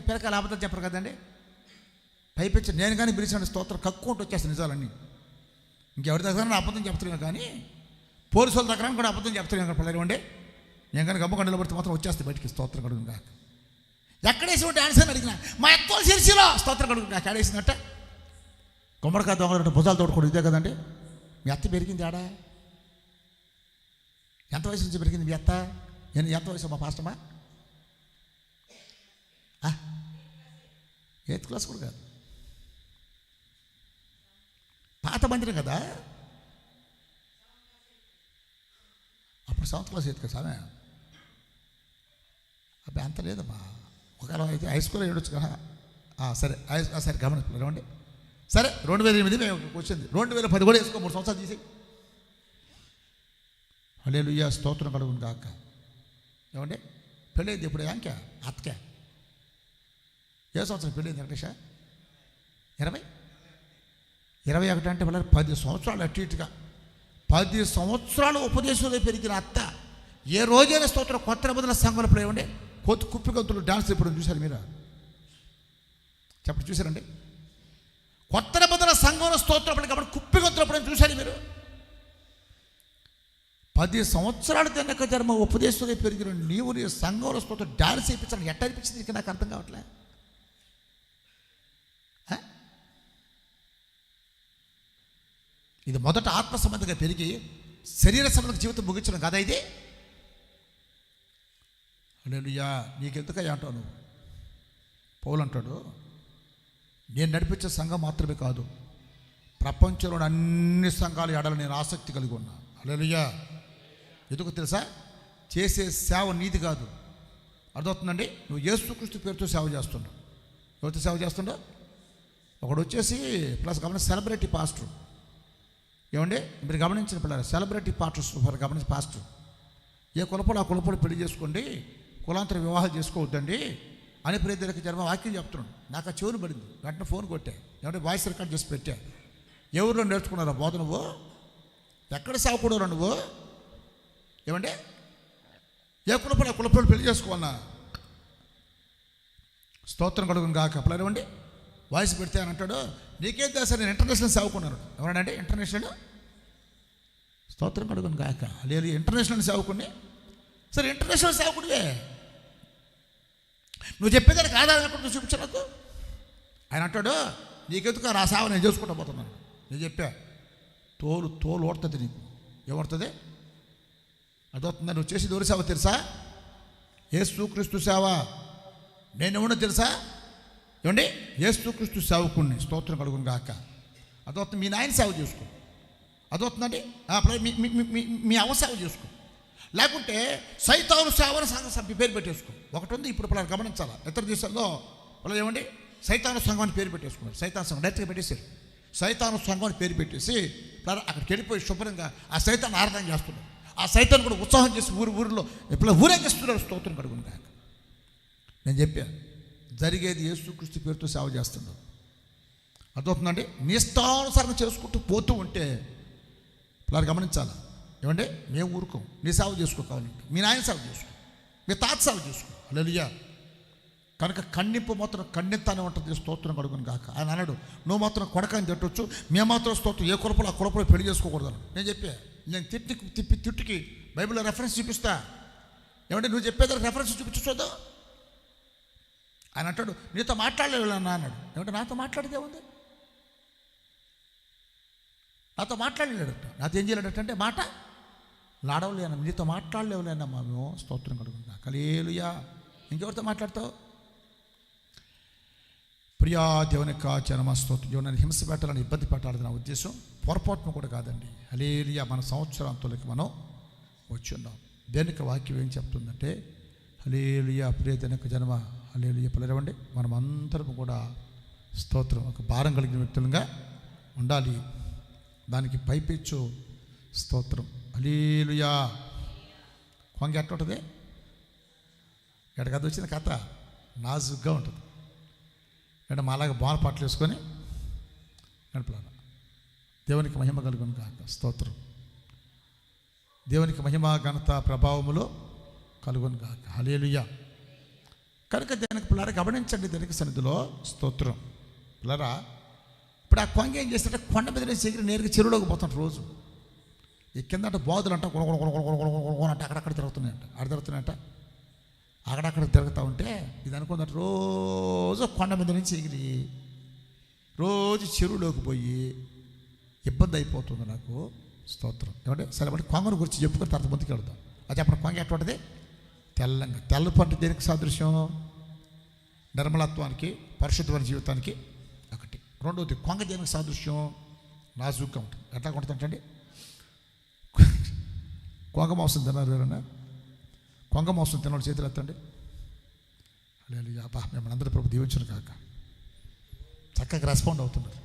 పిలకాయలు అబద్ధం చెప్పరు కదండి? పైపించి నేను కానీ పిలిచిన స్తోత్రం కక్కుంటూ వచ్చేస్తాను నిజాలన్నీ. ఇంకెవరి దగ్గర అబద్ధం చెప్తున్నాను కానీ పోలీసుల దగ్గర కూడా అబద్ధం చెప్తున్నాను కదా పిల్లలు ఉండే. నేను కానీ గమ్మ గంటలు పడితే మాత్రం వచ్చేస్తే బయటికి స్తోత్రం కడుగు కాక ఎక్కడేసి ఉంటే ఆన్సర్ అడిగిన మా ఎత్తో సిరిసిలో స్తోత్రం కడుగు నాకు ఆడేసిందట గుమ్మడికాయ దొంగలు భుజాలు తోడుకోడు ఇదే కదండి? మీ అత్త పెరిగింది ఆడా? ఎంత వయసు నుంచి పెరిగింది మీ అత్త? నేను ఎంత వయసు మా పాస్టమా ఎయిత్ క్లాస్ కూడా కాదు. పాత మందిరం కదా? అప్పుడు సెవెంత్ క్లాస్ ఎయిత్ కదా సామె అబ్బాయి అంత లేదమ్మా. ఒకవేళ అయితే హై స్కూల్లో ఏడొచ్చు కదా. సరే హై- ఆ, సరే గమనించలేమండి సరే రెండు వేల ఎనిమిది మేము వచ్చింది. రెండు వేల పది కూడా వేసుకో మూడు సంవత్సరాలు తీసి హల్లెలూయా స్తోత్రం కలుగును కాక ఏమండి? పెళ్ళైంది ఇప్పుడు యాంకే అత్తకే ఏ సంవత్సరం పెళ్ళింది వెంకటేష? ఇరవై? ఇరవై ఒకటి అంటే వాళ్ళ పది సంవత్సరాలు అటు ఇటుగా. పది సంవత్సరాలు ఉపదేశంలో పెరిగిన అత్త ఏ రోజైనా స్తోత్రం కొత్త నిబంధన సంఘంలో ప్రేమండి కొత్త కొత్త కుప్పిగంతులు డాన్స్ ఇప్పుడు చూశారు మీరు? చెప్పండి చూశారండి? కొత్త నిబంధన సంఘంలో స్తోత్రం అప్పుడు కాబట్టి కుప్పిగంతులు ఎప్పుడైనా చూశారు మీరు? పది సంవత్సరాల తినక జన్మ ఉపదేశంలో పెరిగిన నీవు నీ సంఘంలో స్తోత్రం డాన్స్ చేయించాలని ఎట్ట అనిపించింది? నాకు అర్థం కావట్లే. ఇది మొదట ఆత్మ సంబంధంగా పెరిగి శరీర సంబంధ జీవితం ముగించడం కదా ఇది. అలేలుయా నీకెందుకయ్యా అంటావు నువ్వు? పౌలు అంటాడు నేను నడిపించే సంఘం మాత్రమే కాదు ప్రపంచంలోని అన్ని సంఘాలు ఎడలు నేను ఆసక్తి కలిగి ఉన్నా. అలేలుయా ఎందుకు తెలుసా? చేసే సేవ నీది కాదు. అర్థమవుతుందండి? నువ్వు యేసుకృష్ణ పేరుతో సేవ చేస్తున్నావు. ఎవరితో సేవ చేస్తుండవు ఒకడు వచ్చేసి ప్లస్ గమనించి సెలబ్రిటీ పాస్టర్. ఏమండి? మీరు గమనించిన పిల్లలు సెలబ్రిటీ పాస్టర్స్ ఫర్ గమనించి పాస్టర్. ఏ కులపడు ఆ కులపడు పెళ్ళి చేసుకోండి కులాంతర వివాహాలు చేసుకోవద్దండి అని ప్రియదరికి జన్మ వాక్యం చెప్తున్నాడు. నాకు ఆ చెవులు పడింది. వెంటనే ఫోన్ కొట్టా. ఏమంటే వాయిస్ రికార్డ్ చేసి పెట్టా. ఎవరు నేర్చుకున్నారా బోధ నువ్వు? ఎక్కడ సాగుకూడరు నువ్వు? ఏమండి ఏ కులపడు ఆ కులపడు పెళ్ళి చేసుకోవాలన్నా? స్తోత్రం కడుగును కాక అప్పులేమండి వాయిస్ పెడితే అని అంటాడు నీకేం తెలుసా నేను ఇంటర్నేషనల్ సేవకున్నాను ఎవరంటే ఇంటర్నేషనల్? స్తోత్రం కడుగును కాక లేదు ఇంటర్నేషనల్ సేవకుని సరే ఇంటర్నేషనల్ సేవకుడివే. నువ్వు చెప్పేదానికి ఆధారం ఎక్కడ నువ్వు చూపించు నాకు? ఆయన అంటాడు నీకెందుకు నా సేవ నేను చేసుకుంటా పోతున్నాను. నేను చెప్పా తోలు తోలు ఓడుతుంది నీకు. ఏమడుతుంది? అదవుతుందా నువ్వు చేసి ఎవరి సేవ తెలుసా? యేసుక్రీస్తు సేవ. నేను ఎవడో తెలుసా? ఏమండి? యేసుక్రీస్తు సేవకుణ్ణి. స్తోత్రం కడుగును గాక. అదవుతుంది మీ నాయన సేవ చేసుకో. అదవుతుందండి మీ అవ సేవ చేసుకో. లేకుంటే సైతాను సేవను సంఘ సభ్య పేరు పెట్టేసుకో. ఒకటి ఉంది ఇప్పుడు ఇప్పుడు గమనించాలా? ఇతర దేశాల్లో వాళ్ళు ఏమండి? సైతాను సంఘం అని పేరు పెట్టేసుకున్నారు. సైతాను సంఘం డైరెక్ట్గా పెట్టేశారు. సైతాను సంఘం అని పేరు పెట్టేసి అక్కడికి వెళ్ళిపోయి శుభ్రంగా ఆ సైతాన్ని ఆరాధన చేస్తున్నారు. ఆ సైతాన్ని కూడా ఉత్సాహం చేసి ఊరు ఊరిలో ఇప్పుడు ఊరేగిస్తున్నారు. స్తోత్రం కడుగును కాక నేను చెప్పా జరిగేది యేసుక్రీస్తు పేరుతో సేవ చేస్తున్నాం అర్థమవుతుందండి నీ చేసుకుంటూ పోతూ ఉంటే ఇలా గమనించాలి? ఏమంటే మేము ఊరుకోం నీ సేవ చేసుకో కావాలంటే మీ నాయన సేవ చేసుకో మీ తాత సేవ చేసుకో అలెలుయ్యా కనుక కన్నింపు మాత్రం కన్నెత్తానే ఉంటుంది. స్తోత్రం కడుగుని కాక ఆయన అన్నాడు నువ్వు మాత్రం కొడకని తిట్టొచ్చు. మేము మాత్రం స్తోత్రం. ఏ కులపలు ఆ కులపలు పెళ్ళి చేసుకోకూడదు నేను చెప్పా నేను తిట్టి తిప్పి తిట్టుకి బైబిల్లో రెఫరెన్స్ చూపిస్తా. ఏమంటే నువ్వు చెప్పేదానికి రెఫరెన్స్ చూపించొద్దు ఆయన అంటాడు నీతో మాట్లాడలేదు అన్న అన్నాడు. ఏమంటే నాతో మాట్లాడితే ఉంది నాతో మాట్లాడలేడట. నాతో ఏం చేయలేడట అంటే మాట. లాడవలేను నీతో మాట్లాడలేవులేనా మేము స్తోత్రం కడుగుతున్నా కలేలుయా ఇంకెవరితో మాట్లాడతావు? ప్రియా దేవుని కాచనమ స్తోత్రం. దేవుని హింస పెట్టాలని ఇబ్బంది పెట్టాలని నా ఉద్దేశం. పొరపాటును కూడా కాదండి. హలేలియా మన సంవత్సరాంతులకి మనం వచ్చున్నాం. దేనికి వాక్యం ఏం చెప్తుందంటే హలేలియా ప్రియ దేనికి జన్మ హలేలియా పిల్లరవండి మనం అందరం కూడా స్తోత్రం ఒక భారం కలిగిన వ్యక్తులుగా ఉండాలి. దానికి పైపెచ్చు స్తోత్రం. అలీలుయా కొంగ ఎట్ట ఉంటుంది? ఎక్కడికి వచ్చిన కథ నాజుగ్గా ఉంటుంది. అంటే మాలాగా బాల పాటలు వేసుకొని నడపలాల దేవునికి మహిమ కలుగును కాక స్తోత్రం. దేవునికి మహిమ ఘనత ప్రభావములో కలుగును కాక హలేలుయా కనుక దానికి పిల్లర గమనించండి దానికి సన్నిధిలో స్తోత్రం. పిల్లరా ఇప్పుడు ఆ కొంగ ఏం చేస్తుంటే కొండ మీద నుంచి ఎగిరి నేరుగా చెరువులోకి పోతాడు రోజు. ఈ కింద అంటే బాధలు అంట కొన కొన కొన కొన కొన కొన కొన అంటే అక్కడక్కడ తిరుగుతున్నాయంట. అక్కడ తిరుగుతున్నాయంట. అక్కడక్కడ తిరుగుతూ ఉంటే ఇది అనుకున్నట్టు రోజు కొండ మీద నుంచి ఎగిరి రోజు చెరువులోకి పోయి ఇబ్బంది అయిపోతుంది నాకు. స్తోత్రం. ఏమంటే సరే మరి కొంగను గురించి చెప్పుకొని తర్వాత ముందుకు వెళ్దాం. అది చెప్పండి కొంగ ఎటువంటిది తెల్లంగా. తెల్ల పంట దేనికి సాదృశ్యం? నిర్మలత్వానికి పరిశుద్ధమైన జీవితానికి రెండవది కొంగ దేనికి సాదృశ్యం నాజూగ్గా ఉంటుంది ఎట్లా ఉంటుందంటండి కొంగ మాంసం తిన్నారు ఎవరన్నా? కొంగ మాంసం తినడం చేతులు ఎత్తండి. లేదు అబ్బా మిమ్మల్ని అందరూ ప్రభు దీవించను కాక చక్కగా రెస్పాండ్ అవుతున్నారు.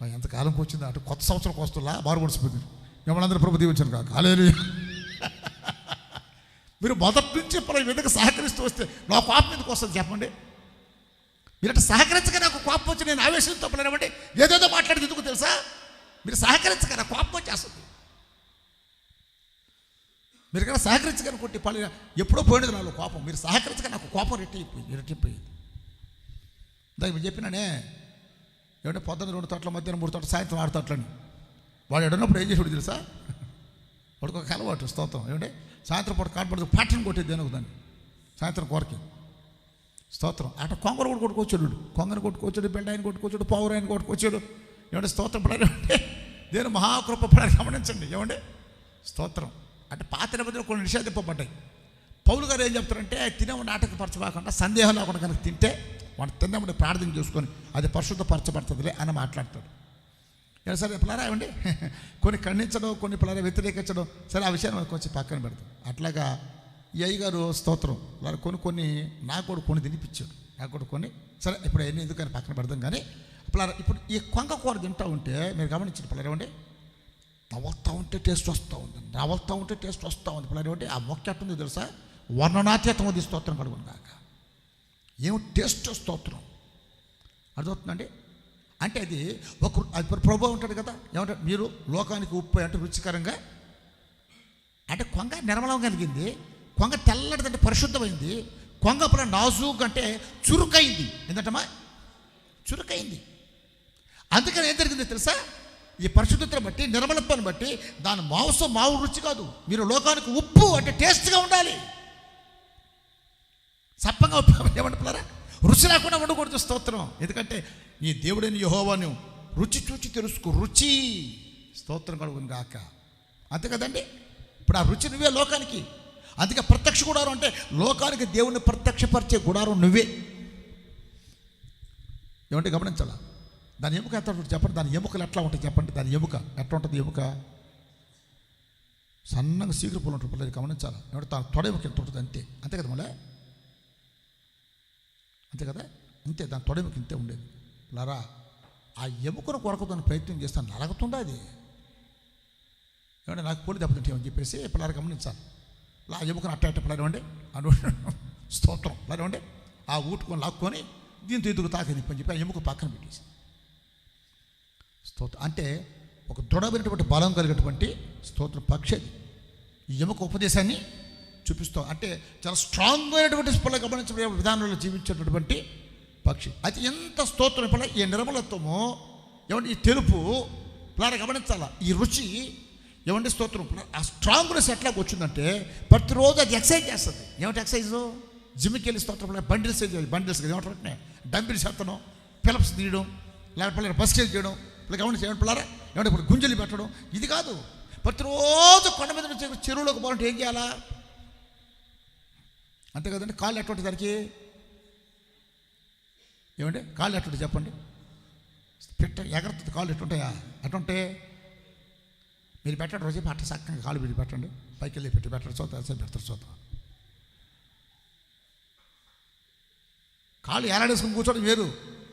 మరి ఎంతకాలంకి వచ్చింది అటు కొత్త సంవత్సరంకి వస్తున్నా బారు పడిచిపోతుంది మిమ్మల్ని అందరూ ప్రభు దీవించను కాక అలేదు మీరు మొదటి నుంచి ఇప్పుడు విధంగా సహకరిస్తూ వస్తే నా పాప మీదకి వస్తుంది చెప్పండి. మీరు అట్లా సహకరించగా నాకు కోపం వచ్చి నేను ఆవేశంతో పడమంటే ఏదేదో మాట్లాడేది ఎందుకు తెలుసా? మీరు సహకరించగా నాకు కోపం వచ్చేస్తుంది మీరు కన్నా సహకరించగా కొట్టి పళ్ళు ఎప్పుడో పోయినది నాలో కోపం. మీరు సహకరించగా నాకు కోపం రెట్టిపోయింది రెట్టిపోయింది దానికి మీరు చెప్పినానే ఏమంటే పొద్దున్న రెండు తోటల మధ్యాహ్నం మూడు తోటలు సాయంత్రం ఆరు తోటలని. వాడు ఎడన్నప్పుడు ఏం చేసాడు తెలుసా? వాడికి ఒక అలవాటు స్తోత్రం. ఏమంటే సాయంత్రం పూట కాటపడి పట్టని కొట్టేది ఒక దాన్ని. సాయంత్రం కోరకి. స్తోత్రం. అట కొంగరు కూడా కొట్టుకొచ్చాడు కొంగను కొట్టుకొచ్చాడు ఆయన కొట్టుకొచ్చాడు పావురాయిని కొట్టుకొచ్చాడు. ఏమంటే స్తోత్రం పడాలి అంటే నేను మహాకృప పడాలి గమనించండి. ఏమంటే స్తోత్రం. అంటే పాత నిబంధనలు కొన్ని నిషేధింపబడ్డాయి పౌలు గారు ఏం చెప్తారంటే తినేవు నాటకపరచబాకుండా సందేహం లేకుండా కనుక తింటే వాడు తిన్నప్పుడు ప్రార్థన చేసుకొని అది పరిశుద్ధపరచబడుతుందిలే అని మాట్లాడతాడు. ఎలా సరే పిల్లరా ఏమండి? కొన్ని ఖండించడం కొన్ని పిల్లరా వ్యతిరేకించడం సరే ఆ విషయాన్ని కొంచెం పక్కన పెడతాం. అట్లాగా ఈ అయ్యగారు స్తోత్రం. వారు కొన్ని కొన్ని నాకు కూడా కొన్ని తినిపించాడు నాకు కూడా కొన్ని సరే ఇప్పుడు ఎన్ని ఎందుకని పక్కన పెడదాం కానీ ఇప్పుడు ఇప్పుడు ఈ కొంగ కూర తింటూ ఉంటే మీరు గమనించండి పిల్లరా తవలుతూ ఉంటే టేస్ట్ వస్తూ ఉంది. నవలుతూ ఉంటే టేస్ట్ వస్తూ ఉంది. పిల్లలు ఆ మొక్క ఎట్టుంది తెలుసా? వర్ణనాతీతం ఉంది స్తోత్రం కడుగుని కాక ఏమి టేస్ట్ స్తోత్రం? అర్థమవుతుందండి? అంటే అది ఒక ప్రభు ఉంటాడు కదా. ఏమంటారు మీరు లోకానికి ఉప్పు అంటే రుచికరంగా అంటే కొంగ నిర్మలం కలిగింది. కొంగ తెల్లటిదంటే పరిశుద్ధమైంది. కొంగ అప్పుడు నాజూక్ అంటే చురుకైంది. ఏంటంటమ్మా? చురుకైంది. అందుకని ఏం జరిగిందో తెలుసా? ఈ పరిశుద్ధతను బట్టి నిర్మలత్వాన్ని బట్టి దాని మాంసం మావు రుచి కాదు. మీరు లోకానికి ఉప్పు అంటే టేస్ట్గా ఉండాలి. సప్పంగా ఉప్పు ఏమంటున్నారా రుచి లేకుండా ఉండకూడదు స్తోత్రం. ఎందుకంటే నీ దేవుడైన యహోవాను రుచి చూచి తెలుసుకో. రుచి స్తోత్రం కడుగుని గాక. అంతే కదండి? ఇప్పుడు ఆ రుచి నువ్వే లోకానికి. అందుకే ప్రత్యక్ష గుడారం అంటే లోకానికి దేవుని ప్రత్యక్షపరిచే గుడారం నువ్వే. ఏమంటే గమనించాలా? దాని ఎముక ఎట్లా ఉంటుంది చెప్పండి? దాని ఎముకలు ఎట్లా ఉంటాయి చెప్పండి? దాని ఎముక ఎట్లా ఉంటుంది ఎముక? సన్నగా సీగురు పూలు ఉంటుంది పిల్లలు గమనించాలి? ఏమంటే తన తొడ ఎముక ఎంత ఉంటుంది అంతే. అంతే కదా మళ్ళీ? అంతే కదా? అంతే దాని తొడ ఎముక ఇంతే ఉండేది. లారా ఆ ఎముకను కొరకుదని ప్రయత్నం చేస్తాను నలగుతుందా అది ఏమంటే నాకు పూలు దెబ్బతింటే అని చెప్పేసి పిల్లలు గమనించాలి. లా ఎముకను అట్ట అట్ట పిల్లలు అండి అను స్తోత్రం. పిల్లలు ఆ ఊటుకొని లాక్కొని దీంతో ఎదుగు తాకింది అని చెప్పి ఆ ఎముక పక్కన పెట్టేసి. స్తోత్రం. అంటే ఒక దృఢమైనటువంటి బలం కలిగినటువంటి స్తోత్రం పక్షి అది. ఈ ఎముక ఉపదేశాన్ని చూపిస్తాం. అంటే చాలా స్ట్రాంగ్ అయినటువంటి స్పల గమనించే విధానంలో జీవించేటటువంటి పక్షి. అయితే ఎంత స్తోత్రం ఇప్పుడు ఈ నిర్మలత్వము ఏమంటే ఈ తెలుపు పిల్లలు గమనించాలా? ఈ రుచి ఏమంటే స్తోత్రం? ఆ స్ట్రాంగ్నెస్ ఎట్లాగ వచ్చిందంటే ప్రతిరోజు అది ఎక్సైజ్ చేస్తుంది. ఏమిటి ఎక్సైజ్? జిమ్కి వెళ్ళి స్తోత్రం బండిల్స్ బండిల్స్ ఏమంటారు డంబిల్స్ ఎత్తడం ఫిలప్స్ తీయడం లేకపోతే బస్ బస్కేజ్ చేయడం ఇలా గమనించి చేయడం పిల్లరా ఏమంటే ఇప్పుడు గుంజలు పెట్టడం ఇది కాదు. ప్రతిరోజు కొండ మీద నుంచి చెరువులోకి పోవాలంటే ఏం చేయాలా? అంతే కదండి కాళ్ళు ఎటువంటి దానికి? ఏమండి? కాళ్ళు ఎటువంటి చెప్పండి? పెట్ట ఎగరుతుంది కాళ్ళు ఎట్టుంటాయా? ఎటుంటే మీరు పెట్టండి రోజు పట్ట చక్కగా కాలు పెట్టి పెట్టండి. పైకి వెళ్ళి పెట్టి పెట్టరు చూద్దాం సరే పెడతారు చూద్దాం కాళ్ళు ఏలాడేసుకుని కూర్చోడం వేరు.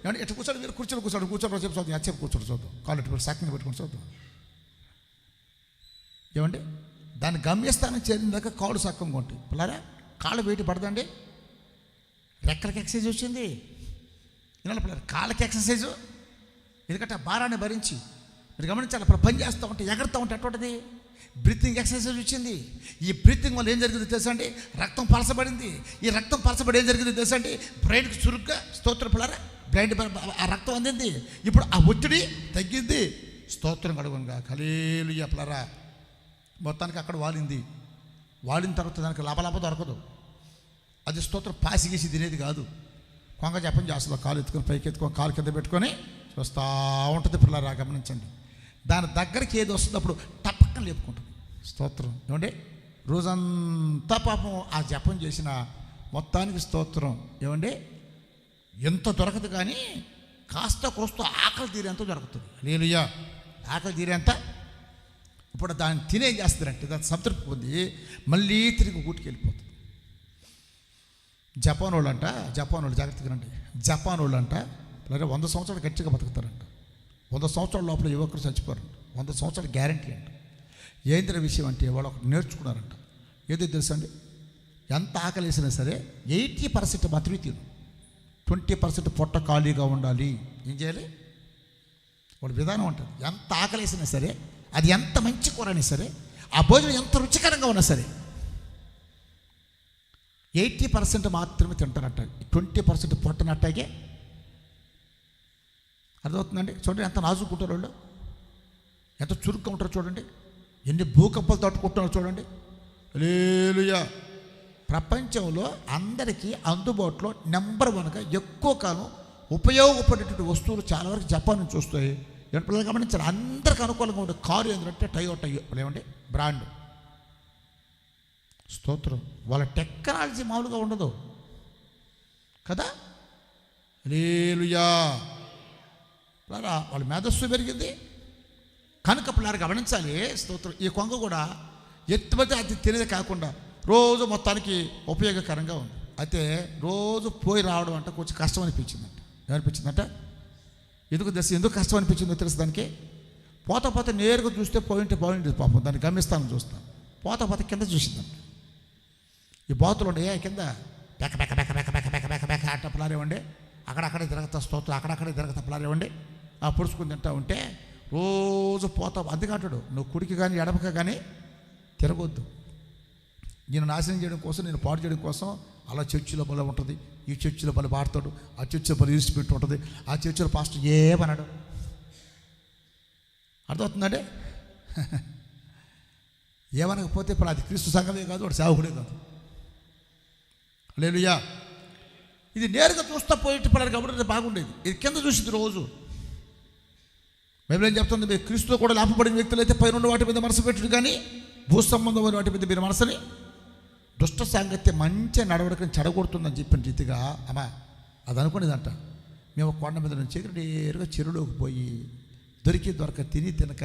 ఏమంటే ఇట్లా కూర్చోడం వేరు కూర్చొని కూర్చోడు కూర్చోడం రోజు చూద్దాం ఎంతసేపు కూర్చోడు చూద్దాం కాళ్ళు ఇటు పెట్టి చక్కగా పెట్టుకుని చూద్దాం ఏమండి? దాని గమ్యస్థానం చేరిన దాకా కాళ్ళు సక్కంగా ఉంటుంది. పిల్లరా కాళ్ళు వేటి పడదండి. రెక్కలకి ఎక్సర్సైజ్ వచ్చింది. వినాలి పిల్లలు కాళ్ళకి ఎక్సర్సైజు ఎందుకంటే ఆ భారాన్ని భరించి మీరు గమనించాలి అప్పుడు పని చేస్తూ ఉంటే ఎగరుతూ ఉంటే అటువంటిది బ్రీతింగ్ ఎక్సర్సైజ్ వచ్చింది. ఈ బ్రీతింగ్ వల్ల ఏం జరిగింది తెలుసా అండి? రక్తం పలసబడింది ఈ రక్తం పలసబడి ఏం జరిగిందో తెలుసా అండి? బ్రెయిన్కి చురుగ్గా స్తోత్ర పిల్లరా బ్రెయిన్ ఆ రక్తం అందింది. ఇప్పుడు ఆ ఒత్తిడి తగ్గింది. స్తోత్రం కడుగునుగా కలీలు చెప్పలరా మొత్తానికి అక్కడ వాలింది. వాలిన తర్వాత దానికి లాభలాభ దొరకదు. అది స్తోత్రం పాసిగేసి తినేది కాదు. కొంగ జపం చేస్తుంది కాలు ఎత్తుకొని పైకి ఎత్తుకొని కాలు కింద పెట్టుకొని చూస్తూ ఉంటుంది పిల్లరా గమనించండి. దాని దగ్గరికి ఏది వస్తుంది అప్పుడు టపక్కన లేపుకుంటుంది. స్తోత్రం. ఏమండి? రోజంతా పాపం ఆ జపం చేసిన మొత్తానికి స్తోత్రం. ఏమండి? ఎంత దొరకదు కానీ కాస్త కోస్త ఆకలి తీరేంత దొరుకుతుంది. లేలుయ్యా ఆకలి తీరేంత? ఇప్పుడు దాన్ని తినే చేస్తారంటే దాన్ని సంతృప్తి పొంది మళ్ళీ తిరిగి ఊటికి వెళ్ళిపోతుంది. జపాన్ వాళ్ళు అంట జపాన్ వాళ్ళు జాగ్రత్తగా రండి జపాన్ వాళ్ళు అంట వంద సంవత్సరాలు గట్టిగా బతుకుతారంట. వంద సంవత్సరాల లోపల యువకులు చచ్చిపోరు వంద సంవత్సరాల గ్యారంటీ అంట. ఏంద్ర విషయం అంటే వాళ్ళు ఒకటి నేర్చుకున్నారంట. ఏదో తెలుసండి ఎంత ఆకలేసినా సరే ఎయిటీ పర్సెంట్ మాత్రమే తిను. ట్వంటీ పర్సెంట్ పొట్ట ఖాళీగా ఉండాలి. ఏం చేయాలి? వాళ్ళ విధానం ఉంటుంది ఎంత ఆకలేసినా సరే అది ఎంత మంచి కూర అయినా సరే ఆ భోజనం ఎంత రుచికరంగా ఉన్నా సరే ఎయిటీ పర్సెంట్ మాత్రమే తింటారట. ట్వంటీ పర్సెంట్ పొట్టనట్టాగే అర్థమవుతుందండి చూడండి ఎంత నాజుకుంటారు వాళ్ళు? ఎంత చురుగ్గా ఉంటారు చూడండి. ఎన్ని భూకంపాలు తట్టుకుంటున్నారు చూడండి. లేలుయా ప్రపంచంలో అందరికీ అందుబాటులో నెంబర్ వన్గా ఎక్కువ కాలం ఉపయోగపడేటువంటి వస్తువులు చాలా వరకు జపాన్ నుంచి వస్తాయి. పిల్లలు గమనించారు? అందరికి అనుకూలంగా ఉండే కారు ఏంటంటే టయోటా ఏమండి బ్రాండ్ స్తోత్రం. వాళ్ళ టెక్నాలజీ మామూలుగా ఉండదు. కదా? లేలుయా ప్లారా వాళ్ళ మేధస్సు పెరిగింది. కనుక పిల్లలు గమనించాలి స్తోత్రం. ఈ కొంగ కూడా ఎత్తుపతి అది తినేది కాకుండా రోజు మొత్తానికి ఉపయోగకరంగా ఉంది. అయితే రోజు పోయి రావడం అంటే కొంచెం కష్టం అనిపించిందంట. ఏమనిపించిందంట? ఎందుకు దశ ఎందుకు కష్టం అనిపించిందో తెలుసు దానికి? పోత పోత నేరుగా చూస్తే పోయింటే పోయింది పాపం. దాన్ని గమ్యస్థానం చూస్తాం. పోత పోత కింద చూసిందంట. ఈ బాతులు ఉండే కింద బెక బెక బెక బెక బెక బెక బెక బెక అట్ట అక్కడక్కడే తిరగతా స్తోత్రం అక్కడక్కడే తిరగతా పిల్లారేవండి ఆ పుడుచుకుని తింటా ఉంటే రోజు పోతా అందుకంటాడు నువ్వు కుడికి కానీ ఎడమక కానీ తిరగొద్దు. నేను నాశనం చేయడం కోసం నేను పాడు చేయడం కోసం అలా చర్చిలో బల ఉంటుంది. ఈ చర్చిలో బల పాడతాడు ఆ చర్చిలో బల పెట్టి ఉంటుంది. ఆ చర్చిలో పాస్టర్ ఏమన్నాడు అర్థమవుతుందండి? ఏమనకపోతే ఇప్పుడు అది క్రీస్తు సంఘమే కాదు వాడు సేవకుడే కాదు. లేలుయా ఇది నేరుగా చూస్తా పోయేటప్పుడు పిల్లలు కాబట్టి బాగుండేది. ఇది కింద చూసింది రోజు. మేము ఏం చెప్తుంది? మీరు క్రీస్తుతో కూడా లాభపడిన వ్యక్తులు అయితే పైన వాటి మీద మనసు పెట్టుడు కానీ భూ సంబంధమైన వాటి మీద మీరు మనసుని దుష్ట సాంగత్యం మంచి నడవడికని చెడగొడుతుందని చెప్పిన రీతిగా అమ్మా అది అనుకునేదంట. మేము కొండ మీద నుంచి నేరుగా చెరువులోకి పోయి దొరికి దొరక తిని తినక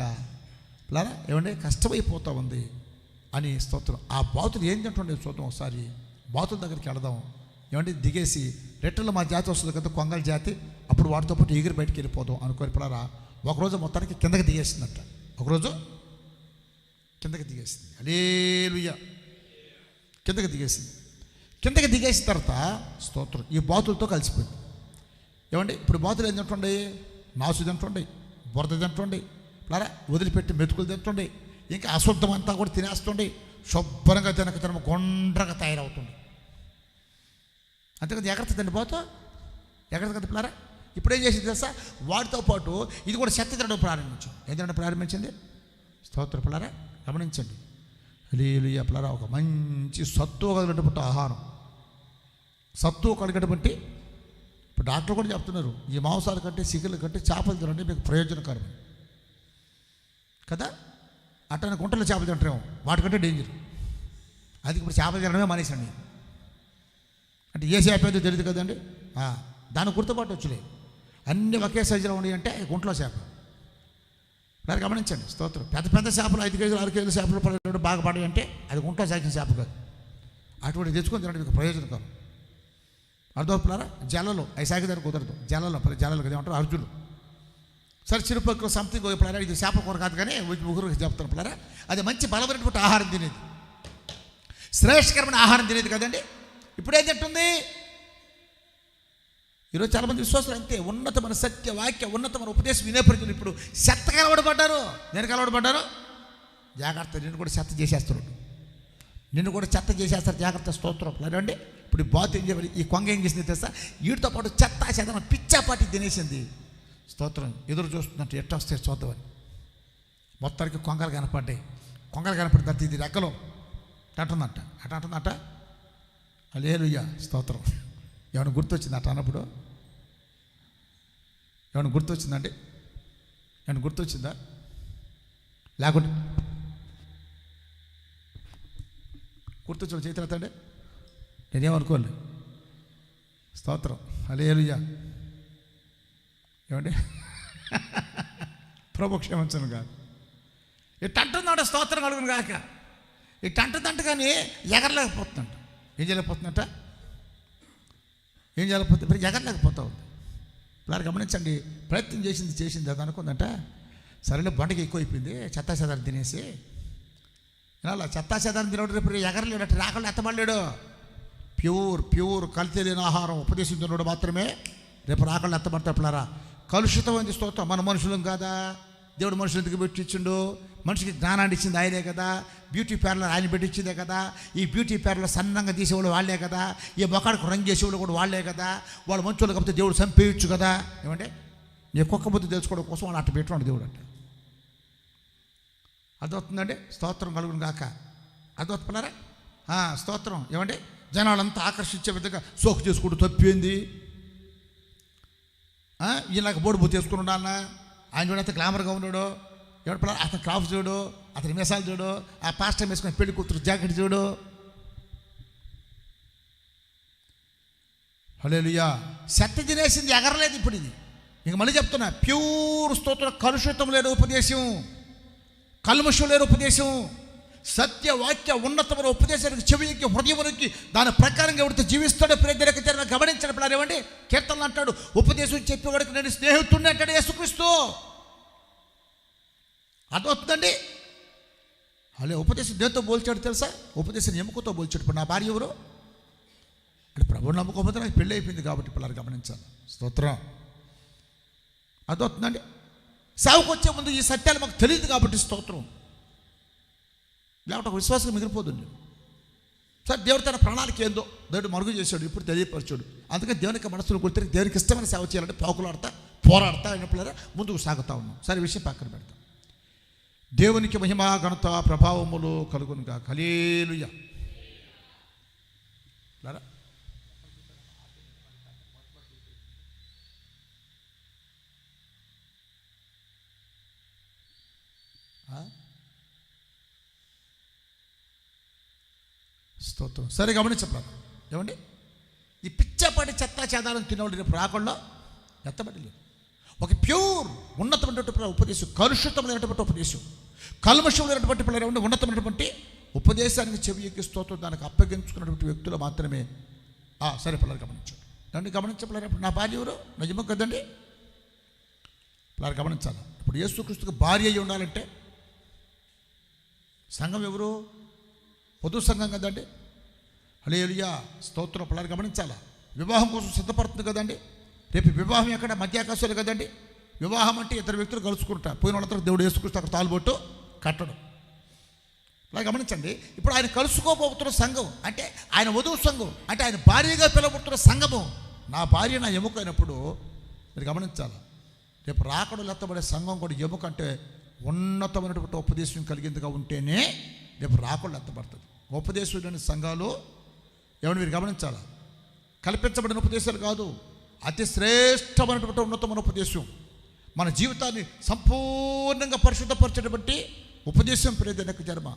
లారా ఏమంటే కష్టమైపోతా ఉంది అని స్తోత్రం. ఆ బాతులు ఏం తింటుండే చూద్దాం ఒకసారి. బాతుల దగ్గరికి వెళదాం. ఏమంటే దిగేసి రిటర్న్లో మా జాతి వస్తుంది కదా కొంగల జాతి అప్పుడు వాటితో పాటు ఎగిరి బయటికి వెళ్ళిపోదాం అనుకోని ఒకరోజు మొత్తానికి కిందకి దిగేసిందంట. ఒకరోజు కిందకి దిగేసింది. అలేలుయ్య కిందకి దిగేసింది. కిందకి దిగేసిన తర్వాత స్తోత్రం. ఈ బాతులతో కలిసిపోయింది. ఏమండి? ఇప్పుడు బాతులు ఏం తింటుండే? నాసు తింటుండే బురద తింటుండే లారా వదిలిపెట్టి మెతుకులు తింటుండే ఇంకా అశుద్ధం అంతా కూడా తినేస్తుండే శుభ్రంగా తినక తినక గుండ్రగా తయారవుతుంది అంతేకాదు ఎగరత తిండి బాతు ఎగరత కదా పిల్లారా ఇప్పుడు ఏం చేసింది తెలుసా? వాటితో పాటు ఇది కూడా శక్తి తినడం ప్రారంభించింది ఏం తినడం ప్రారంభించింది? స్తోత్ర పిల్లరా గమనించండి. లీలియ పిల్లరా ఒక మంచి సత్తువ కలిగినటువంటి ఆహారం. సత్తువ కలిగినటువంటి ఇప్పుడు డాక్టర్ కూడా చెప్తున్నారు ఈ మాంసాల కంటే సిగుల కంటే చేపలు తినండి మీకు ప్రయోజనకరం. కదా? అట్టని గుంటలో చేపలు తింటారేమో వాటికంటే డేంజర్ అది ఇప్పుడు చేపలు తినడమే మానేసండి అంటే ఏ చేప ఏదో తెలియదు కదండి? దాని గుర్తుపాటు వచ్చలే. అన్ని ఒకే సైజులో ఉన్నాయి అంటే గుంట్లో చేప. మరి గమనించండి స్తోత్రం. పెద్ద పెద్ద చేపలు ఐదు కేజీలు ఆరు కేజీలు చేపలు పడేటప్పుడు బాగా పడాయి అంటే అది గుంట్లో సాగిన చేప కాదు. అటువంటి తెచ్చుకొని తినడం మీకు ప్రయోజనకరం అర్థమవుతున్నారా? జలలో అవి సాగిదారు కుదరదు. జలలో పది జలలు కదా ఏమంటారు? అర్జునుడు. సరే చిరుపక్కలు సంథింగ్ ఇప్పుడు ఇది చేప కూర కాదు కానీ ముగ్గురు చెప్తారు పిల్లరా అది మంచి బలమైనటువంటి ఆహారం తినేది. శ్రేష్ఠకరమైన ఆహారం తినేది కదండి. ఇప్పుడు ఏం తింటుంది? ఈరోజు చాలామంది విశ్వాసులు అంతే ఉన్నతమైన సత్య వాక్య ఉన్నతమైన ఉపదేశం వినే ప్రజలు ఇప్పుడు చెత్త కలవడబడ్డారు. నేను కలవడబడ్డారు జాగ్రత్త నిన్ను కూడా చెత్త చేసేస్తున్నాడు. నిన్ను కూడా చెత్త చేసేస్తారు జాగ్రత్త స్తోత్రం. లేదండి ఇప్పుడు బాత్ ఏం చేయాలి? ఈ కొంగ ఏం చేసింది తెలుసా? వీటితో పాటు చెత్త చెదన పిచ్చాపాటి తినేసింది. స్తోత్రం ఎదురు చూస్తున్నట్టు ఎట్ట వస్తే చూద్దామని మొత్తానికి కొంగలు కనపడ్డాయి. కొంగలు కనపడిన తర్వాత ఇది రెక్కలో. అంటుందంట అట అంటుందంట. అలేలుయ్య స్తోత్రం. ఏమైనా గుర్తొచ్చింది అన్నప్పుడు ఏమైనా గుర్తొచ్చిందండి ఏమైనా గుర్తొచ్చిందా లేకుంటే గుర్తొచ్చిన చేతులు ఎత్తండి. నేనేమనుకోలే స్తోత్రం. అలేలుయ్య ఏమండి? ప్రభు క్షమించను కాదు ఇట్ట అంటున్నాడు స్తోత్రం కలుగును కాక ఇట్ట అంటుందంట కానీ ఎగరలేకపోతుందంట. ఏం చేయలేకపోతుందంట? ఏం చేయలేకపోతే మరి ఎగరలేకపోతా ఉంది ఇలా గమనించండి ప్రయత్నం చేసింది చేసింది అది అనుకుందంట సరేలే బండకి ఎక్కువైపోయింది చెత్తా చెదారం తినేసి ఇలా చెత్తా చెదారం తినడం రేపు ఎగరలేడు అట్లా రాకళ్ళు ఎత్తబడలేడు. ప్యూర్ ప్యూర్ కల్తీ లేని ఆహారం ఉపదేశించినోడు మాత్రమే రేపు రాకుండా ఎత్తబడతాడు పిల్లరా. కలుషితమైంది స్తోత్రం మన మనుషులం కాదా? దేవుడు మనుషులు ఎందుకు పెట్టించిండు మనిషికి జ్ఞానాన్ని ఇచ్చింది ఆయనే కదా. బ్యూటీ పార్లర్ ఆయన పెట్టించిందే కదా. ఈ బ్యూటీ పార్లర్ సన్నంగా తీసేవాళ్ళు వాళ్ళే కదా. ఈ మొక్కడికి రంగు చేసేవాళ్ళు కూడా వాళ్ళే కదా. వాళ్ళు మంచోళ్ళు కాబట్టి దేవుడు చంపేయచ్చు కదా. ఏమంటే నీ కుక్క బుద్ధి తెలుసుకోవడం కోసం వాళ్ళు అట్ట పెట్టుకోండి దేవుడు అంటే. అర్థమవుతుందండి? స్తోత్రం కలుగును కాక అర్థమవుతున్నారా స్తోత్రం. ఏమండి జనాలంతా ఆకర్షించే విధంగా సోకు చేసుకుంటూ తప్పింది. ఈయనక బోర్డు బుద్ధి చేసుకున్నాడు ఉండాలన్నా ఆయన చూడంత గ్లామర్గా ఉన్నాడు? ఎవడు పిల్ల అతని క్రాఫ్ చూడు అతని మీసాలు చూడు ఆ పాస్టర్ వేసుకుని పెళ్ళి కూతురు జాకెట్ చూడు. హలేలుయా సెత్త తినేసింది ఎగరలేదు ఇప్పుడు ఇది. ఇంక మళ్ళీ చెప్తున్నా ప్యూర్ స్తోత్ర కలుషితం లేని ఉపదేశం. కల్మషం లేని ఉపదేశం. సత్య వాక్య ఉన్నతమైన ఉపదేశానికి చెవికి హృదయమునికి దాని ప్రకారంగా ఎవరితో జీవిస్తాడో ప్రేదరికి జరిగిన గమనించిన పిల్లలు ఏమండి? కీర్తనలు అంటాడు ఉపదేశం చెప్పేవాడికి నేను స్నేహితుడిని అంటాడు యేసుక్రీస్తు. అర్థమవుతుందండి? అలా ఉపదేశం దేంతో పోల్చాడు తెలుసా? ఉపదేశం ఎముకతో పోల్చాడు ఇప్పుడు నా భార్య ఎవరు? అంటే ప్రభువు నమ్ముకోకపోతే నాకు పెళ్ళి అయిపోయింది కాబట్టి పిల్లలు గమనించాను. స్తోత్రం. అర్థమవుతుందండి? సేవకు వచ్చే ముందు ఈ సత్యాలు మాకు తెలియదు కాబట్టి స్తోత్రం. లేకపోతే ఒక విశ్వాసం మిగిలిపోతుంది సార్ దేవుడు తన ప్రణాళిక ఏందో దేవుడు మరుగు చేశాడు ఇప్పుడు తెలియపరిచాడు. అందుకే దేవునికి మనసులో కొడితే దేవునికి ఇష్టమైన సేవ చేయాలంటే పాకులాడతా పోరాడతా అయినప్పుడు ముందుకు సాగుతా ఉన్నాం. సరే విషయం పక్కన పెడతాం. దేవునికి మహిమా ఘనత ప్రభావములు కలుగునుగా. కలేలుయ ఆ? స్తోత్రం. సరే గమనించప్పుడు ఏమండి? ఈ పిచ్చపాటి చెత్త చేదాలను తినేవాళ్ళు రేపు రాకుండా ఎత్తబడలేదు ఒక ప్యూర్ ఉన్నతమైనటువంటి ఉపదేశం కలుషితమైనటువంటి ఉపదేశం. కల్మషమైనటువంటి పిల్లలు ఉన్నతమైనటువంటి ఉపదేశానికి చెవి ఎక్కి దానికి అప్పగించుకున్నటువంటి వ్యక్తులు మాత్రమే. ఆ, సరే పిల్లలు గమనించారు దాన్ని గమనించపిల్లలు నా భార్య ఎవరు? నిజమో కదండి? పిల్లలు గమనించాలి. ఇప్పుడు యేసుక్రీస్తుకు భార్య అయి ఉండాలంటే సంఘం ఎవరు? పొదు సంఘం కదండి. హలేలుయా స్తోత్రం. పిల్లలు గమనించాలా? వివాహం కోసం సిద్ధపడుతుంది కదండి. రేపు వివాహం ఎక్కడ? మధ్యాకాశాలు కదండి. వివాహం అంటే ఇద్దరు వ్యక్తులు కలుసుకుంటారు. పోయిన వాళ్ళతో దేవుడు వేసుకొస్తే అక్కడ తాలుబొట్టు కట్టడం. అలా గమనించండి. ఇప్పుడు ఆయన కలుసుకోబోతున్న సంఘం అంటే ఆయన వధువు సంఘం అంటే ఆయన భార్యగా పిలవబోతున్న సంఘము నా భార్య నా ఎముక అయినప్పుడు మీరు గమనించాలి? రేపు రాకడు లెత్తబడే సంఘం కూడా ఎముక అంటే ఉన్నతమైనటువంటి ఉపదేశం కలిగిందిగా ఉంటేనే రేపు రాకడు ఎత్తబడుతుంది ఉపదేశం లేని సంఘాలు ఏమని మీరు గమనించాలా? కల్పించబడిన ఉపదేశాలు కాదు. అతి శ్రేష్టమైనటువంటి ఉన్నతమైన ఉపదేశం. మన జీవితాన్ని సంపూర్ణంగా పరిశుద్ధపరచేటువంటి ఉపదేశం ప్రేదనకు జన్మ.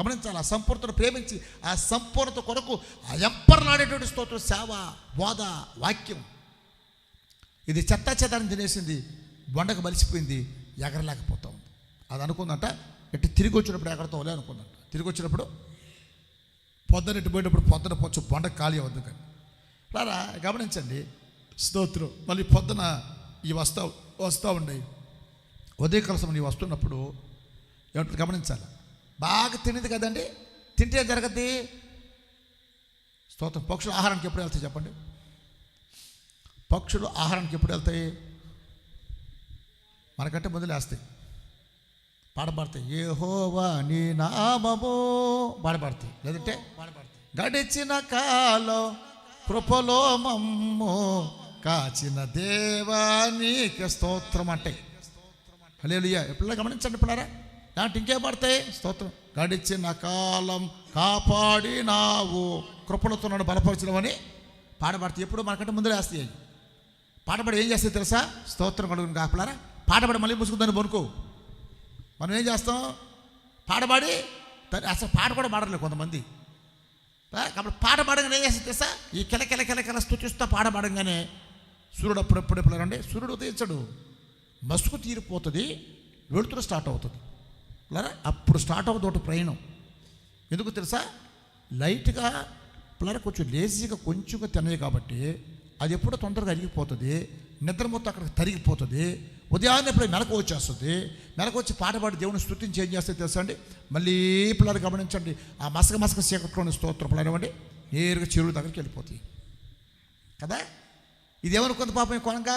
గమనించాలి ఆ సంపూర్ణతను ప్రేమించి ఆ సంపూర్ణత కొరకు ఆ ఎంపర్లాడేటువంటి స్తోత్రం సేవ బోధ వాక్యం. ఇది చెత్త చెత్తాన్ని తినేసింది బొండకు మలిసిపోయింది ఎగరలేకపోతా. ఉంది అది అనుకుందంట ఇటు తిరిగి వచ్చినప్పుడు ఎగరతాంలే అనుకుందంట. తిరిగి వచ్చినప్పుడు పొద్దున ఇటు పోయేటప్పుడు పొద్దున కొంచెం బొండ ఖాళీ అవద్దు కానీ. రారా గమనించండి స్తోత్రం. మళ్ళీ పొద్దున ఈ వస్తా వస్తూ ఉండే ఉదయకాల సమయం ఈ వస్తున్నప్పుడు ఏమంటారు గమనించాలి. బాగా తినేది కదండి? తింటే జరగద్ది. స్తోత్రం. పక్షులు ఆహారానికి ఎప్పుడు వెళ్తాయి చెప్పండి? పక్షులు ఆహారానికి ఎప్పుడు వెళ్తాయి? మనకంటే ముందు లేస్తాయి. పాడబడతాయి ఏ హోవా నీ నామము పాడబడతాయి లేదంటే గడిచిన కాలం కృపలో మమ్ము కాచిన దేవా నీకు స్తోత్రం అంటే. హలేలుయ్య ఎప్పుడైనా గమనించండి పిల్లరా? దాంట్ ఇంకే పడతాయి స్తోత్రం. గడిచిన కాలం కాపాడినావు కృపలతో నన్ను బలపరచడం పాడబడతాయి ఎప్పుడు మనకంటే ముందరే వేస్తాయి పాటపడి ఏం చేస్తాయి తెలుసా? స్తోత్రం కడుగుని కాపలారా పాటపడి మళ్ళీ ముసుకుందని బొనుకు. మనం ఏం చేస్తాం? పాడబడి అసలు పాట కూడా పాడలేదు కొంతమంది. కాబట్టి పాట పాడగానే ఏం చేస్తుంది తెలుసా? ఈ కిల కిల కిల కిల పాట పాడగానే సూర్యుడు అప్పుడు ఎప్పుడు ఎప్పుడు సూర్యుడు ఉదయించడు. మసుకు తీరిపోతుంది వెలుతురు స్టార్ట్ అవుతుంది. పిల్లరా అప్పుడు స్టార్ట్ అవుతుంది ఒకటి ప్రయాణం. ఎందుకు తెలుసా? లైట్గా పిల్లర కొంచెం లేజీగా కొంచెంగా తినవి కాబట్టి అది ఎప్పుడో తొందరగా అరిగిపోతుంది నిద్ర మొత్తం అక్కడికి తరిగిపోతుంది ఉదయాన్నే ఇప్పుడు మెలకు వచ్చేస్తుంది మెలకు వచ్చి పాట పాడి దేవుని స్థుతించి ఏం చేస్తే తెలుసా అండి? మళ్ళీ పిల్లలు గమనించండి ఆ మసక మసక చీకట్లోని స్తోత్రం పిల్లలు నేరుగా చెరువు దగ్గరికి వెళ్ళిపోతాయి. కదా? ఇదేమనుకుంది పాపం కొనగా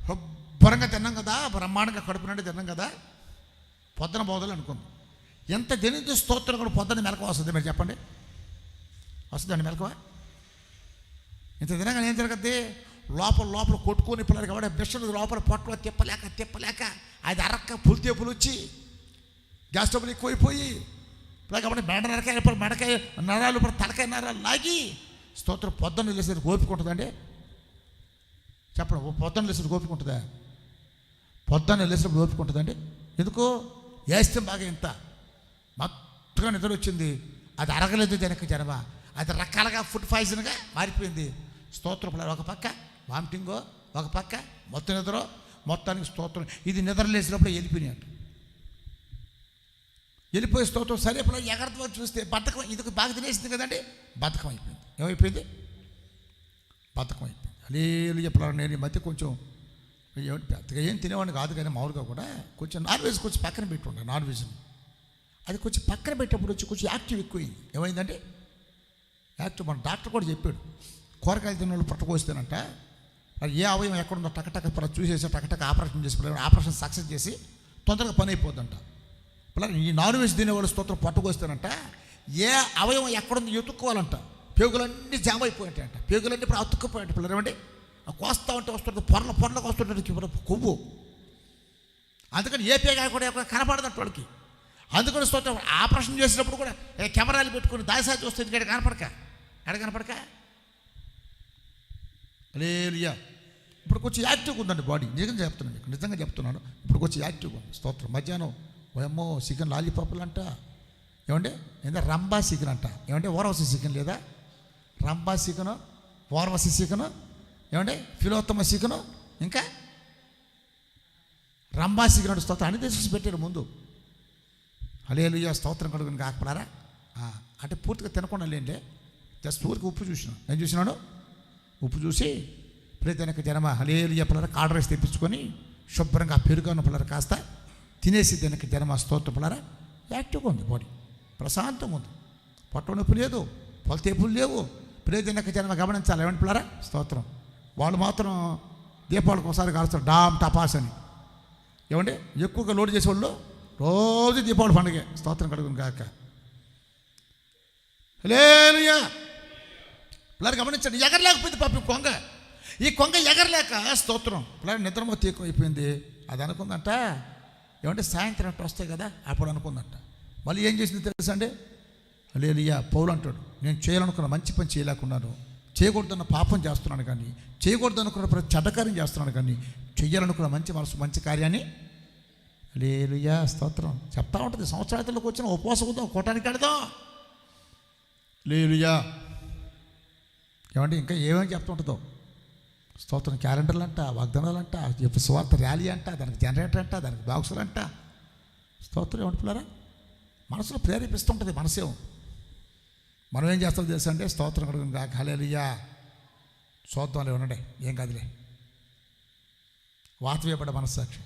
శుభ్రంగా తిన్నాం కదా బ్రహ్మాండంగా కడుపు నుండి తిన్నాం కదా పొద్దున బోధలు అనుకుంది. ఎంత జనిత స్తోత్రం కూడా పొద్దున మెలకు వస్తుంది మీరు చెప్పండి. వస్తుందండి మెలకువ? ఇంత తినగానే ఏం జరగద్ది లోపల లోపల కొట్టుకొని పిల్లలు కాబట్టి మిషన్ లోపల పొట్టలో తిప్పలేక తిప్పలేక అది అరక్క పులితేపులు వచ్చి గ్యాస్ స్టవ్లు ఎక్కువైపోయి ఇలా కాబట్టి మెడ నరకాయ ఇప్పుడు మెడకాయ నరాలు ఇప్పుడు తలకాయ నరాలు లాగి స్తోత్రం పొద్దున్న వెళ్ళేసరికి ఓపిక ఉంటుందండి. చెప్పడం ఓ పొద్దున్న లేసేది ఓపిక ఉంటుందా? పొద్దున్న లేచినప్పుడు ఓపిక ఉంటుందండి ఎందుకు వేస్తే బాగా ఇంత. మొత్తగా నిద్ర వచ్చింది. అది అరగలేదు జనక జనమ. అది రకాలుగా ఫుడ్ పాయిజన్గా మారిపోయింది. స్తోత్రం ఒక పక్క వామిటింగో ఒక పక్క మొత్తం నిద్ర మొత్తానికి స్తోత్రం. ఇది నిద్ర లేచినప్పుడు వెళ్ళిపోయినాయి వెళ్ళిపోయే వెళ్ళిపోయి స్తోత్రం సరే ఇప్పుడు ఎగరతో చూస్తే బద్ధకం ఇది బాగా తినేసింది కదండి బద్ధకం అయిపోయింది. ఏమైపోయింది? బద్ధకం అయిపోయింది. అలేలు చెప్పాలి నేను ఈ మధ్య కొంచెం పెద్దగా ఏం తినేవాడిని కాదు కానీ మామూలుగా కూడా కొంచెం నాన్ వెజ్ కొంచెం పక్కన పెట్టుండే నాన్ వెజ్ అది కొంచెం పక్కన పెట్టేప్పుడు వచ్చి కొంచెం యాక్టివ్ ఎక్కువైంది. ఏమైందంటే యాక్టివ్ మన డాక్టర్ కూడా చెప్పాడు కూరగాయలు తిన్న వాళ్ళు పట్టుకొస్తేనంట అది ఏ అవయవం ఎక్కడుందో టకటక ఇప్పుడు చూసేసి టకటక ఆపరేషన్ చేసి పిల్లలు ఆపరేషన్ సక్సెస్ చేసి తొందరగా పని అయిపోద్దంట. పిల్లలు ఈ నాన్ వెజ్ తినేవాళ్ళు స్తోత్రం పట్టుకొస్తేనంట ఏ అవయవం ఎక్కడుందో ఎత్తుక్కోవాలంట పేగులన్నీ జామ అయిపోయింటాయంట పేగులన్నీ ఇప్పుడు అతుక్కుపోయాయంట పిల్లలు. ఏమంటే కోస్తా ఉంటే వస్తుంటుంది పొరల పొరలకు వస్తుంటుంది చివరి కొవ్వు. అందుకని ఏ పేగా కూడా కనపడదంట వాళ్ళకి. అందుకని స్తోత్రం ఆపరేషన్ చేసినప్పుడు కూడా కెమెరాలు పెట్టుకుని దాసా చూస్తే ఇక్కడ కనపడక? ఎక్కడ కనపడక? లేలియా ఇప్పుడు కొంచెం యాక్టివ్గా ఉందండి బాడీ. నిజంగా చెప్తున్నాను మీకు నిజంగా చెప్తున్నాను. ఇప్పుడు కొంచెం యాక్టివ్గా ఉంది. స్తోత్రం. మధ్యాహ్నం ఏమో చికెన్ లాలీపాపులు అంట. ఏమంటే ఏంటంటే రంబా చికెన్ అంట. ఏమంటే ఓరవసి చికెన్ లేదా? రంబా చికెను ఓరవసి చికెను ఏమండి? ఫిలోత్తమ చికెను ఇంకా? రంభా చికెన్ అంటే స్తోత్రం. అన్ని తెచ్చి పెట్టాడు ముందు. హలేలుయ్య స్తోత్రం కడుగుని కాకపోయారా అంటే పూర్తిగా తినకుండా లేండి. జస్ట్ ఊరికి ఉప్పు చూసిన. నేను చూసినాను ఉప్పు చూసి ప్రతినక జనమ హలేలుయ్య పిల్లల కాడ రైస్ తెప్పించుకొని శుభ్రంగా ఆ పెరుగన్న కాస్త తినేసి దీనికి జనమ స్తోత్ర పిల్లరా. యాక్టివ్గా ఉంది బాడీ. ప్రశాంతంగా ఉంది. పొట్ట నొప్పి లేదు. పొలతేపులు లేవు. ప్రతి వెనక గమనించాలి. ఏమంటే పిల్లరా? స్తోత్రం. వాళ్ళు మాత్రం దీపావళికి ఒకసారి కాలుస్తారు. డామ్ టపాస్ అని. ఏమండి? ఎక్కువగా లోడ్ చేసేవాళ్ళు రోజు దీపావళి పండుగే. స్తోత్రం కడుగును కాక లేలుయా పిల్లలు గమనించండి. ఎగరలేకపోయింది పాపం కొంగ. ఈ కొంగ ఎగరలేక స్తోత్రం. పిల్లలు నిద్రమో తీకం అయిపోయింది అది అనుకుందంట. ఏమంటే సాయంత్రం అట్ట వస్తాయి కదా అప్పుడు అనుకుందంట. మళ్ళీ ఏం చేసింది తెలుసా అండి? లేలియా పౌలు అంటాడు నేను చేయాలనుకున్న మంచి పని చేయలేకున్నాను. చేయకూడదన్న పాపం చేస్తున్నాను కానీ చేయకూడదనుకున్న ప్రతి చెడ్డకార్యం చేస్తున్నాను కానీ చెయ్యాలనుకున్న మంచి మనసు మంచి కార్యాన్ని లేలుయా స్తోత్రం. చెప్తా ఉంటుంది సంవత్సరాలలోకి వచ్చిన ఉపవాసం ఉందాం కోటానికి కడదాం లేలుయా ఏమంటే ఇంకా ఏమేమి చెప్తూ ఉంటుందో? స్తోత్రం క్యాలెండర్లు అంట వాగ్దానాలు అంట స్వార్థ ర్యాలీ అంట దానికి జనరేటర్ అంట దానికి బాక్సులు అంట స్తోత్రం ఏమంటున్నారా పిల్లరా? మనసులో ప్రేరేపిస్తుంటుంది మనసేం మనం ఏం చేస్తాం తెలుసా అంటే స్తోత్రం కడుగుని కాక హలేలియా చూద్దాంలే ఉండండి. ఏం కాదులే. వాత వేయబడ్డ మనస్సాక్షి.